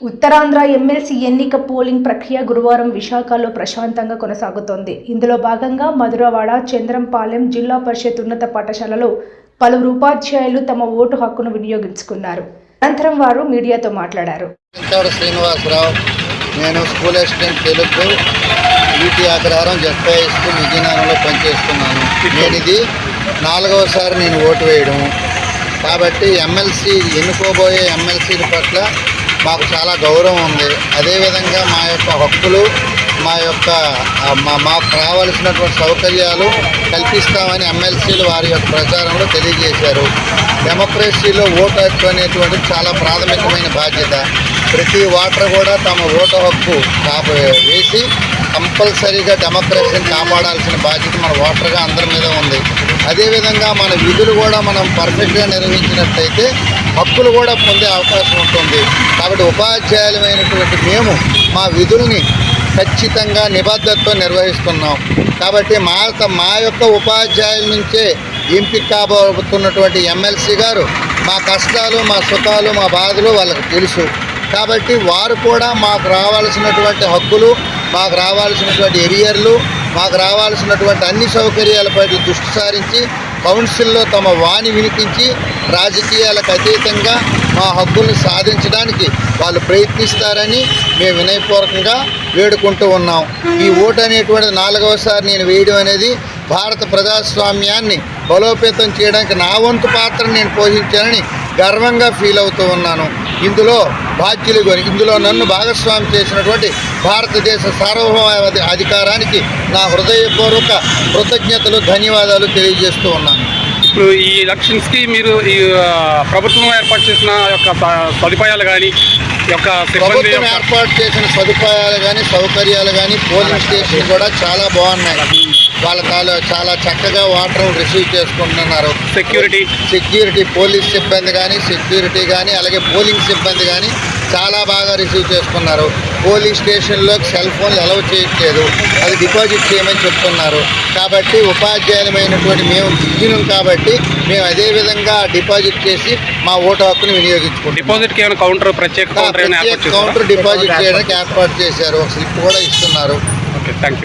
Uttarandhra MLC ఎన్నిక polling ప్రక్రియ గురువారం విశాఖలో ప్రశాంతంగా కొనసాగుతోంది. ఇందులో భాగంగా మధురవాడ చంద్రంపాలెం జిల్లా పరిషత్ ఉన్నత పాఠశాలలో పలువురు ఉపాధ్యాయులు తమ ఓటు హక్కును వినియోగించుకున్నారు. అనంతరం వారు మీడియాతో మాట్లాడారు. శ్రీనివాసరావు నేను స్కూల్ అసిస్టెంట్ తెలుగు ఈటీ అగ్రహారం జడ్పై స్కూల్ విజయనగరంలో పనిచేస్తున్నాను. నేను ఇది నాలుగవసారి నేను ఓటు వేయడం కాబట్టి ఎమ్మెల్సీ ఎన్నుకోబోయే ఎమ్మెల్సీల పట్ల మాకు చాలా గౌరవం ఉంది. అదేవిధంగా మా యొక్క హక్కులు మా యొక్క మా మాకు రావాల్సినటువంటి సౌకర్యాలు కల్పిస్తామని ఎమ్మెల్సీలు వారి యొక్క ప్రచారంలో తెలియజేశారు. డెమోక్రసీలో ఓటు హక్కు అనేటువంటిది చాలా ప్రాథమికమైన బాధ్యత. ప్రతి ఓటర్ కూడా తమ ఓటు హక్కు కాప వేసి కంపల్సరీగా డెమోక్రసీని కాపాడాల్సిన బాధ్యత మన ఓటర్గా అందరి మీద ఉంది. అదేవిధంగా మన విధులు కూడా మనం పర్ఫెక్ట్గా నిర్వహించినట్లయితే హక్కులు కూడా పొందే అవకాశం ఉంటుంది. కాబట్టి ఉపాధ్యాయులమైనటువంటి మేము మా విధుల్ని ఖచ్చితంగా నిబద్ధతతో నిర్వహిస్తున్నాం. కాబట్టి మా మా యొక్క ఉపాధ్యాయుల నుంచే ఎంపిక కాబోతున్నటువంటి ఎమ్మెల్సీ గారు మా కష్టాలు మా సుఖాలు మా బాధలు వాళ్ళకి తెలుసు. కాబట్టి వారు కూడా మాకు రావాల్సినటువంటి హక్కులు మాకు రావాల్సినటువంటి ఎరియర్లు మాకు రావాల్సినటువంటి అన్ని సౌకర్యాలపై దృష్టి సారించి కౌన్సిల్లో తమ వాణి వినిపించి రాజకీయాలకు అతీతంగా మా హక్కుల్ని సాధించడానికి వాళ్ళు ప్రయత్నిస్తారని మేము వినయపూర్వకంగా వేడుకుంటూ ఉన్నాం. ఈ ఓటు అనేటువంటిది నాలుగవసారి నేను వేయడం అనేది భారత ప్రజాస్వామ్యాన్ని బలోపేతం చేయడానికి నా వంతు పాత్ర నేను పోషించానని గర్వంగా ఫీల్ అవుతూ ఉన్నాను. ఇందులో బాధ్యులు ఇందులో నన్ను భాగస్వామి చేసినటువంటి భారతదేశ సార్వభౌమ అధికారానికి నా హృదయపూర్వక కృతజ్ఞతలు ధన్యవాదాలు తెలియజేస్తూ ఉన్నాను. ఇప్పుడు ఈ ఎలక్షన్స్కి మీరు ఈ ప్రభుత్వం ఏర్పాటు చేసిన యొక్క సదుపాయాలు కానీ యొక్క ప్రభుత్వం ఏర్పాటు చేసిన సదుపాయాలు కానీ సౌకర్యాలు కానీ పోలింగ్ స్టేషన్ కూడా చాలా బాగున్నాయి. వాళ్ళ తాలూ చాలా చక్కగా వాటర్ రిసీవ్ చేసుకుంటున్నారు. సెక్యూరిటీ సెక్యూరిటీ పోలీస్ సిబ్బంది కానీ సెక్యూరిటీ కానీ అలాగే పోలింగ్ సిబ్బంది కానీ చాలా బాగా రిసీవ్ చేసుకున్నారు. పోలీస్ స్టేషన్లో సెల్ ఫోన్లు అలౌ చేయట్లేదు. అది డిపాజిట్ చేయమని చెప్తున్నారు. కాబట్టి ఉపాధ్యాయులమైనటువంటి మేము దిగినాం కాబట్టి మేము అదే విధంగా డిపాజిట్ చేసి మా ఓటు హక్కును వినియోగించుకుంటాం డిపాజిట్కి ఏమైనా కౌంటర్ ప్రత్యేక కౌంటర్ డిపాజిట్ చేయడానికి ఏర్పాటు చేశారు. ఒక స్లిప్ కూడా ఇస్తున్నారు. Okay thank